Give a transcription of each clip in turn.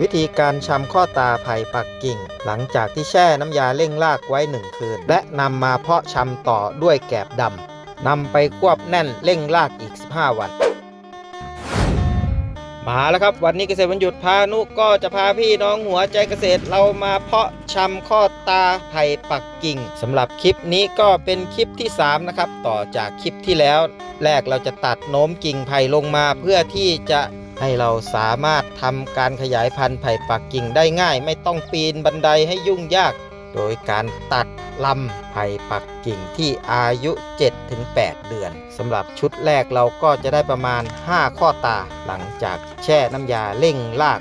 วิธีการชำข้อตาไผ่ปักกิ่ง หลังจากที่แช่น้ำยาเร่งรากไว้หนึ่งคืน และนำมาเพาะชำต่อด้วยแกบดำนำไปควบแน่นเร่งรากอีก 15 วัน มาแล้วครับ วันนี้เกษตรวันหยุดพานุก็จะพาพี่น้องหัวใจเกษตรเรามาเพาะชำข้อตาไผ่ปักกิ่งสำหรับคลิปนี้ก็เป็นคลิปที่ 3 นะครับ ต่อจากคลิปที่แล้ว แรกเราจะตัดโน้มกิ่งไผ่ลงมาเพื่อที่จะ ให้เราสามารถทำการขยายพันธุ์ไผ่ปักกิ่งได้ง่าย ไม่ต้องปีนบันไดให้ยุ่งยาก โดยการตัดลำไผ่ปักกิ่งที่อายุ 7-8 เดือนสำหรับชุดแรกเราก็จะได้ประมาณ 5 ข้อตา หลังจากแช่น้ำยาเร่งราก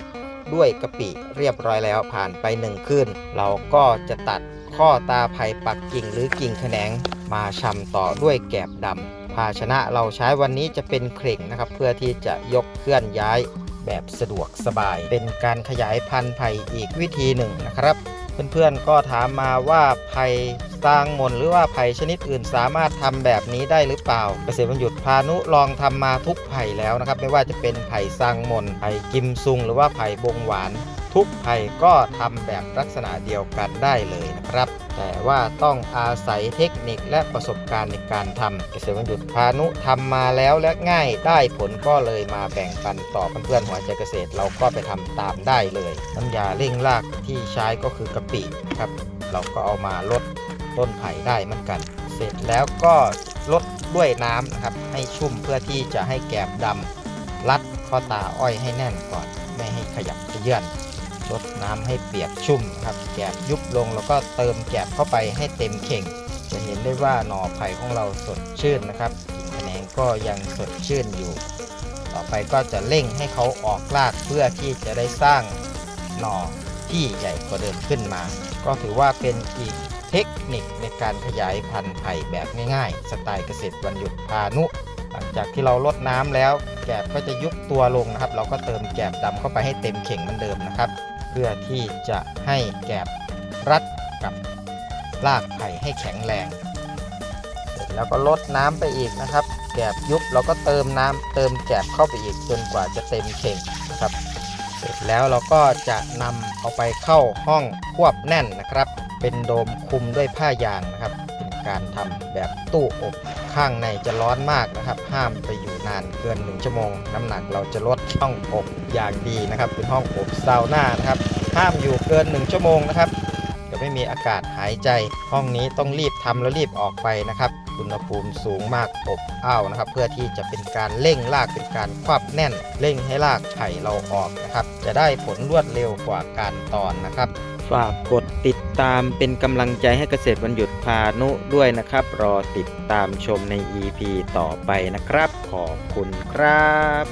ด้วยกะปิเรียบร้อยแล้วผ่านไปหนึ่งคืน เราก็จะตัดข้อตาไผ่ปักกิ่งหรือกิ่งแขนงมาชำต่อด้วยแกบดำ ภาชนะเราใช้วันนี้จะเป็นเข่งนะครับ เพื่อที่จะยกเคลื่อนย้ายแบบสะดวกสบาย เป็นการขยายพันธุ์ไผ่อีกวิธีหนึ่งนะครับ เพื่อนๆก็ถามมาว่าไผ่สางมนหรือว่าไผ่ชนิดอื่นสามารถทำแบบนี้ได้หรือเปล่า เกษตรบรรยุทธ์พานุลองทำมาทุกไผ่แล้วนะครับ ไม่ว่าจะเป็นไผ่สร้างมนไผ่กิมซุง หรือว่าไผ่บงหวาน ทุกไผ่ก็ทำแบบลักษณะเดียวกันได้เลยนะครับ แต่ว่าต้องอาศัยเทคนิคและประสบการณ์ในการทำเกษตรบรรยุทธ์พานุทำมาแล้วและง่ายได้ผลก็เลยมาแบ่งปันต่อเพื่อนๆหัวใจเกษตรเราก็ไปทำตามได้เลยน้ำยาเร่งรากที่ใช้ก็คือกะปิครับ เราก็เอามาลดต้นไผ่ได้เหมือนกัน เสร็จแล้วก็ลดด้วยน้ำนะครับให้ชุ่มเพื่อที่จะให้แกบดำรัดข้อตาอ้อยให้แน่นก่อน ไม่ให้ขยับเขยื่อน ลดน้ำให้เปียกชุ่มครับแกบยุบลงแล้วก็เติมแกบเข้าไปให้เต็มเข่ง จะเห็นได้ว่าหน่อไผ่ของเราสดชื่นนะครับกิ่งแขนงก็ยังสดชื่นอยู่ ต่อไปก็จะเร่งให้เขาออกรากเพื่อที่จะได้สร้างหน่อที่ใหญ่กว่าเดิมขึ้นมา ก็ถือว่าเป็นอีกเทคนิคในการขยายพันธุ์ไผ่แบบง่าย ๆ สไตล์เกษตรวันหยุดพานุ หลังจากที่เราลดน้ำแล้ว แกบก็จะยุบตัวลงนะครับ เราก็เติมแกบดำเข้าไปให้เต็มเข่งเหมือนเดิมนะครับ เพื่อที่จะให้แกบรัดกับรากไผ่ให้แข็งแรง เสร็จแล้วก็ลดน้ำไปอีกนะครับ แกบยุบเราก็เติมน้ำเติมแกบเข้าไปอีกจนกว่าจะเต็มเข่งนะครับ เสร็จแล้วเราก็จะนำเอาไปเข้าห้องควบแน่นนะครับ เป็นโดมคุมด้วยผ้ายางนะครับ การทำแบบตู้อบข้างในจะร้อนมากนะครับ ห้ามไปอยู่นานเกิน 1 ชั่วโมง น้ำหนักเราจะลดช่องอบอย่างดีนะครับ เป็นห้องอบซาวน่านะครับ ห้ามอยู่เกิน 1 ชั่วโมงนะครับจะไม่มีอากาศหายใจ ห้องนี้ต้องรีบทำแล้วรีบออกไปนะครับอุณหภูมิสูงมากอบอ้าวนะครับ เพื่อที่จะเป็นการเร่งรากเป็นการควับแน่น เร่งให้รากไผ่เราออกนะครับ จะได้ผลรวดเร็วกว่าการตอนนะครับฝากกด ติดตามเป็นกำลังใจให้เกษตรวันหยุดพานุด้วยนะครับ รอติดตามชมใน EP ต่อไปนะครับ ขอบคุณครับ